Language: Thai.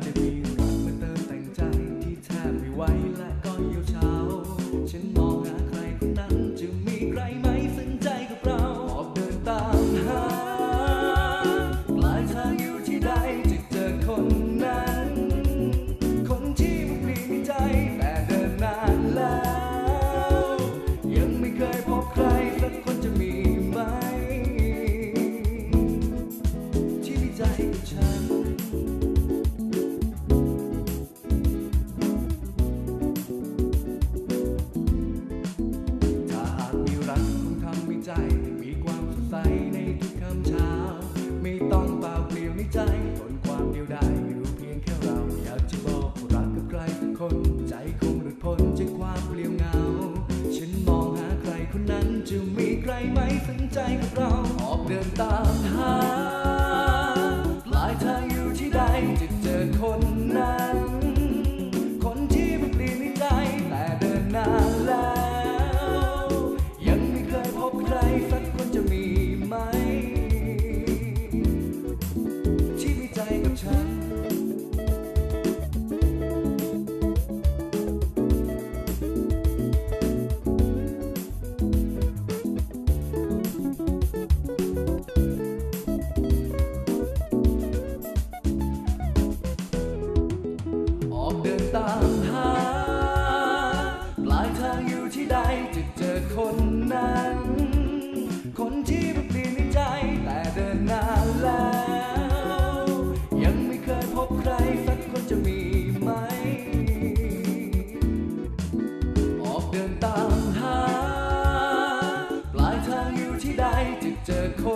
to be จะมีใครไหมสนใจกับเรา ออกเดินตามหา ที่มันเปลี่ยนในใจ แต่เดินนานแล้ว ยังไม่เคยพบใครสักคนจะมีไหม ออกเดินตามหา ปลายทางอยู่ที่ใดจะเจอคน